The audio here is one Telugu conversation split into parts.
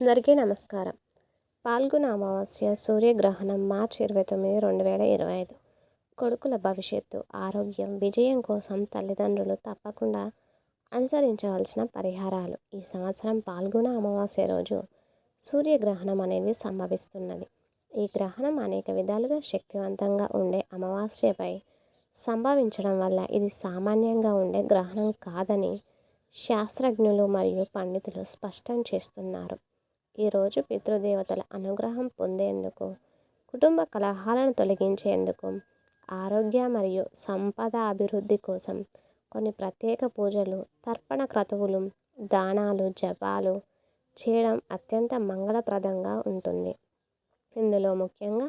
అందరికీ నమస్కారం. పాల్గొన అమావాస్య సూర్యగ్రహణం మార్చి ఇరవై తొమ్మిది రెండు వేల ఇరవై ఐదు. కొడుకుల భవిష్యత్తు ఆరోగ్యం విజయం కోసం తల్లిదండ్రులు తప్పకుండా అనుసరించవలసిన పరిహారాలు. ఈ సంవత్సరం పాల్గొన అమావాస్య రోజు సూర్యగ్రహణం అనేది సంభవిస్తున్నది. ఈ గ్రహణం అనేక విధాలుగా శక్తివంతంగా ఉండే అమావాస్యపై సంభవించడం వల్ల ఇది సామాన్యంగా ఉండే గ్రహణం కాదని శాస్త్రజ్ఞులు మరియు పండితులు స్పష్టం చేస్తున్నారు. ఈరోజు పితృదేవతల అనుగ్రహం పొందేందుకు కుటుంబ కలహాలను తొలగించేందుకు ఆరోగ్య మరియు సంపద అభివృద్ధి కోసం కొన్ని ప్రత్యేక పూజలు తర్పణ క్రతువులు దానాలు జపాలు చేయడం అత్యంత మంగళప్రదంగా ఉంటుంది. ఇందులో ముఖ్యంగా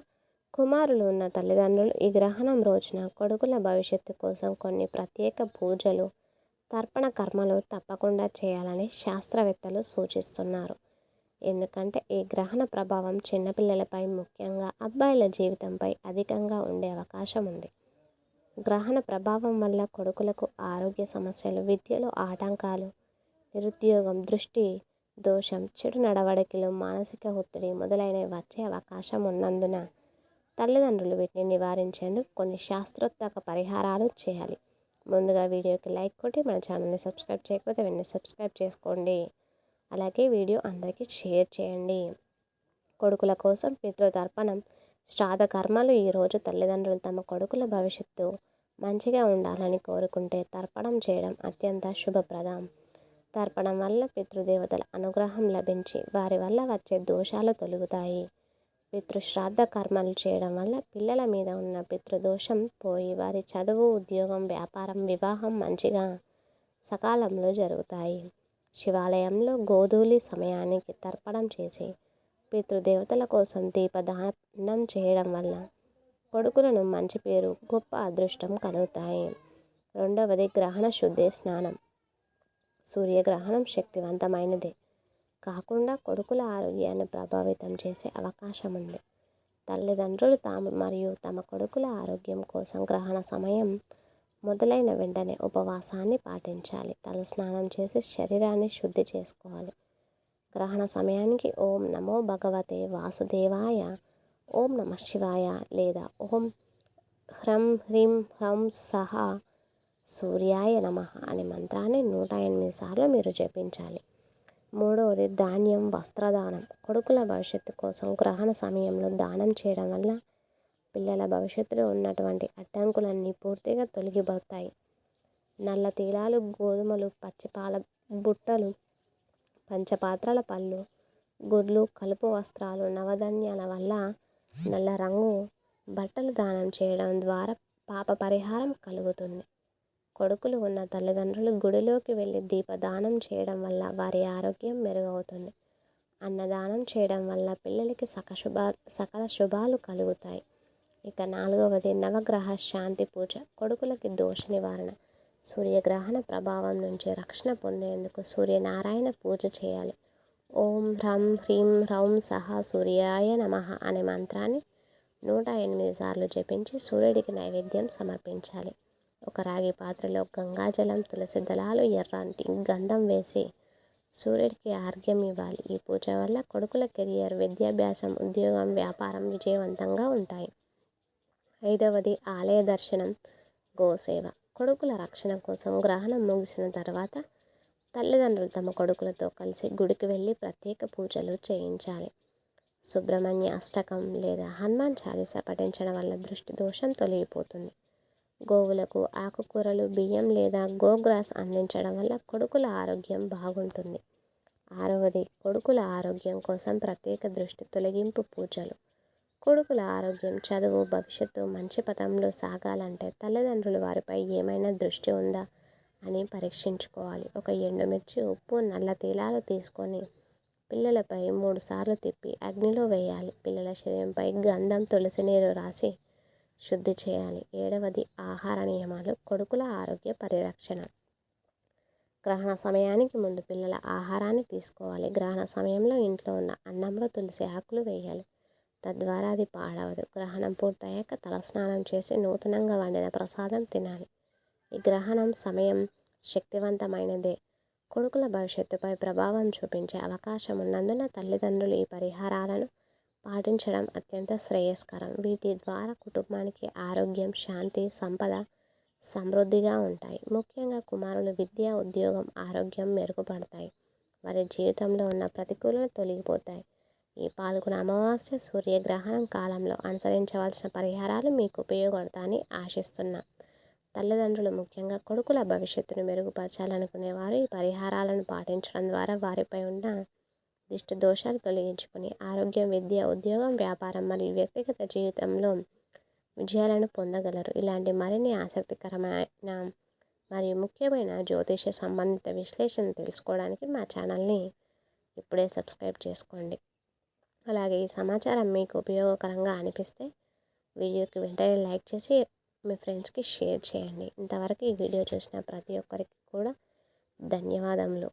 కుమారులు ఉన్న తల్లిదండ్రులు ఈ గ్రహణం రోజున కొడుకుల భవిష్యత్తు కోసం కొన్ని ప్రత్యేక పూజలు తర్పణ కర్మలు తప్పకుండా చేయాలని శాస్త్రవేత్తలు సూచిస్తున్నారు. ఎందుకంటే ఈ గ్రహణ ప్రభావం చిన్నపిల్లలపై ముఖ్యంగా అబ్బాయిల జీవితంపై అధికంగా ఉండే అవకాశం ఉంది. గ్రహణ ప్రభావం వల్ల కొడుకులకు ఆరోగ్య సమస్యలు విద్యలో ఆటంకాలు నిరుద్యోగం దృష్టి దోషం చెడు నడవడికలు మానసిక ఒత్తిడి మొదలైనవి వచ్చే అవకాశం ఉన్నందున తల్లిదండ్రులు వీటిని నివారించేందుకు కొన్ని శాస్త్రోత్తక పరిహారాలు చేయాలి. ముందుగా వీడియోకి లైక్ కొట్టి మన ఛానల్ని సబ్స్క్రైబ్ చేయకపోతే వెంటనే సబ్స్క్రైబ్ చేసుకోండి. అలాగే వీడియో అందరికీ షేర్ చేయండి. కొడుకుల కోసం పితృతర్పణం శ్రాద్ధ కర్మలు ఈరోజు తల్లిదండ్రులు తమ కొడుకుల భవిష్యత్తు మంచిగా ఉండాలని కోరుకుంటే తర్పణం చేయడం అత్యంత శుభప్రదం. తర్పణం వల్ల పితృదేవతల అనుగ్రహం లభించి వారి వల్ల వచ్చే దోషాలు తొలుగుతాయి. పితృశ్రాద్ధ కర్మలు చేయడం వల్ల పిల్లల మీద ఉన్న పితృదోషం పోయి వారి చదువు ఉద్యోగం వ్యాపారం వివాహం మంచిగా సకాలంలో జరుగుతాయి. శివాలయంలో గోధూళి సమయానికి తర్పణం చేసి పితృదేవతల కోసం దీపదానం చేయడం వల్ల కొడుకులను మంచి పేరు గొప్ప అదృష్టం కలుగుతాయి. రెండవది గ్రహణ శుద్ధి స్నానం. సూర్యగ్రహణం శక్తివంతమైనదే. కాకుండా కొడుకుల ఆరోగ్యాన్ని ప్రభావితం చేసే అవకాశం ఉంది తల్లిదండ్రులు తాము మరియు తమ కొడుకుల ఆరోగ్యం కోసం గ్రహణ సమయం మొదలైన వెంటనే ఉపవాసాన్ని పాటించాలి. తలస్నానం చేసి శరీరాన్ని శుద్ధి చేసుకోవాలి. గ్రహణ సమయానికి ఓం నమో భగవతే వాసుదేవాయ ఓం నమ శివాయ లేదా ఓం హ్రం హ్రీం హ్రం సహా సూర్యాయ నమ అనే మంత్రాన్ని నూట ఎనిమిది సార్లు మీరు జపించాలి. మూడవది ధాన్యం వస్త్రదానం. కొడుకుల భవిష్యత్తు కోసం గ్రహణ సమయంలో దానం చేయడం వల్ల పిల్లల భవిష్యత్తులో ఉన్నటువంటి అడ్డంకులన్నీ పూర్తిగా తొలగిపోతాయి. నల్ల తీలాలు గోధుమలు పచ్చిపాల బుట్టలు పంచపాత్రల పళ్ళు గుడ్లు కలుపు వస్త్రాలు నవధాన్యాల వల్ల నల్ల రంగు బట్టలు దానం చేయడం ద్వారా పాప పరిహారం కలుగుతుంది. కొడుకులు ఉన్న తల్లిదండ్రులు గుడిలోకి వెళ్ళి దీపదానం చేయడం వల్ల వారి ఆరోగ్యం మెరుగవుతుంది. అన్నదానం చేయడం వల్ల పిల్లలకి సక శుభ సకల శుభాలు కలుగుతాయి. ఇక నాలుగవది నవగ్రహ శాంతి పూజ కొడుకులకి దోష నివారణ. సూర్యగ్రహణ ప్రభావం నుంచి రక్షణ పొందేందుకు సూర్యనారాయణ పూజ చేయాలి. ఓం హ్రం హ్రీం హ్రౌం సహా సూర్యాయ నమ అనే మంత్రాన్ని నూట ఎనిమిది సార్లు జపించి సూర్యుడికి నైవేద్యం సమర్పించాలి. ఒక రాగి పాత్రలో గంగాజలం తులసి దళాలు ఎర్రంటి గంధం వేసి సూర్యుడికి ఆర్ఘ్యం ఇవ్వాలి. ఈ పూజ వల్ల కొడుకుల కెరియర్ విద్యాభ్యాసం ఉద్యోగం వ్యాపారం విజయవంతంగా ఉంటాయి. ఐదవది ఆలయ దర్శనం గోసేవ. కొడుకుల రక్షణ కోసం గ్రహణం ముగిసిన తర్వాత తల్లిదండ్రులు తమ కొడుకులతో కలిసి గుడికి వెళ్ళి ప్రత్యేక పూజలు చేయించాలి. సుబ్రహ్మణ్య అష్టకం లేదా హనుమాన్ చాలీస పఠించడం వల్ల దృష్టి దోషం తొలగిపోతుంది. గోవులకు ఆకుకూరలు బియ్యం లేదా గోగ్రాస్ అందించడం వల్ల కొడుకుల ఆరోగ్యం బాగుంటుంది. ఆరవది కొడుకుల ఆరోగ్యం కోసం ప్రత్యేక దృష్టి తొలగింపు పూజలు. కొడుకుల ఆరోగ్యం చదువు భవిష్యత్తు మంచి పథంలో సాగాలంటే తల్లిదండ్రులు వారిపై ఏమైనా దృష్టి ఉందా అని పరీక్షించుకోవాలి. ఒక ఎండుమిర్చి ఉప్పు నల్ల తీలాలు తీసుకొని పిల్లలపై మూడు సార్లు తిప్పి అగ్నిలో వేయాలి. పిల్లల శరీరంపై గంధం తులసి నీరు రాసి శుద్ధి చేయాలి. ఏడవది ఆహార నియమాలు కొడుకుల ఆరోగ్య పరిరక్షణ. గ్రహణ సమయానికి ముందు పిల్లల ఆహారాన్ని తీసుకోవాలి. గ్రహణ సమయంలో ఇంట్లో ఉన్న అన్నంలో తులసి ఆకులు వేయాలి. తద్వారా అది పాడవదు. గ్రహణం పూర్తయ్యాక తలస్నానం చేసి నూతనంగా వండిన ప్రసాదం తినాలి. ఈ గ్రహణం సమయం శక్తివంతమైనదే. కొడుకుల భవిష్యత్తుపై ప్రభావం చూపించే అవకాశం ఉన్నందున తల్లిదండ్రులు ఈ పరిహారాలను పాటించడం అత్యంత శ్రేయస్కరం. వీటి ద్వారా కుటుంబానికి ఆరోగ్యం శాంతి సంపద సమృద్ధిగా ఉంటాయి. ముఖ్యంగా కుమారులు విద్య ఉద్యోగం ఆరోగ్యం మెరుగుపడతాయి. వారి జీవితంలో ఉన్న ప్రతికూలలు తొలగిపోతాయి. ఈ పాల్గొన అమావాస్య సూర్యగ్రహణం కాలంలో అనుసరించవలసిన పరిహారాలు మీకు ఉపయోగపడతాయని ఆశిస్తున్నా. తల్లిదండ్రులు ముఖ్యంగా కొడుకుల భవిష్యత్తును మెరుగుపరచాలనుకునేవారు ఈ పరిహారాలను పాటించడం ద్వారా వారిపై ఉన్న దిష్టి దోషాలు తొలగించుకుని ఆరోగ్యం విద్య ఉద్యోగం వ్యాపారం మరియు వ్యక్తిగత జీవితంలో విజయాలను పొందగలరు. ఇలాంటి మరిన్ని ఆసక్తికరమైన మరియు ముఖ్యమైన జ్యోతిష సంబంధిత విశ్లేషణ తెలుసుకోవడానికి మా ఛానల్ని ఇప్పుడే సబ్స్క్రైబ్ చేసుకోండి. అలాగే ఈ సమాచారం మీకు ఉపయోగకరంగా అనిపిస్తే వీడియోకి వెంటనే లైక్ చేసి మీ ఫ్రెండ్స్కి షేర్ చేయండి. ఇంతవరకు ఈ వీడియో చూసిన ప్రతి ఒక్కరికి కూడా ధన్యవాదములు.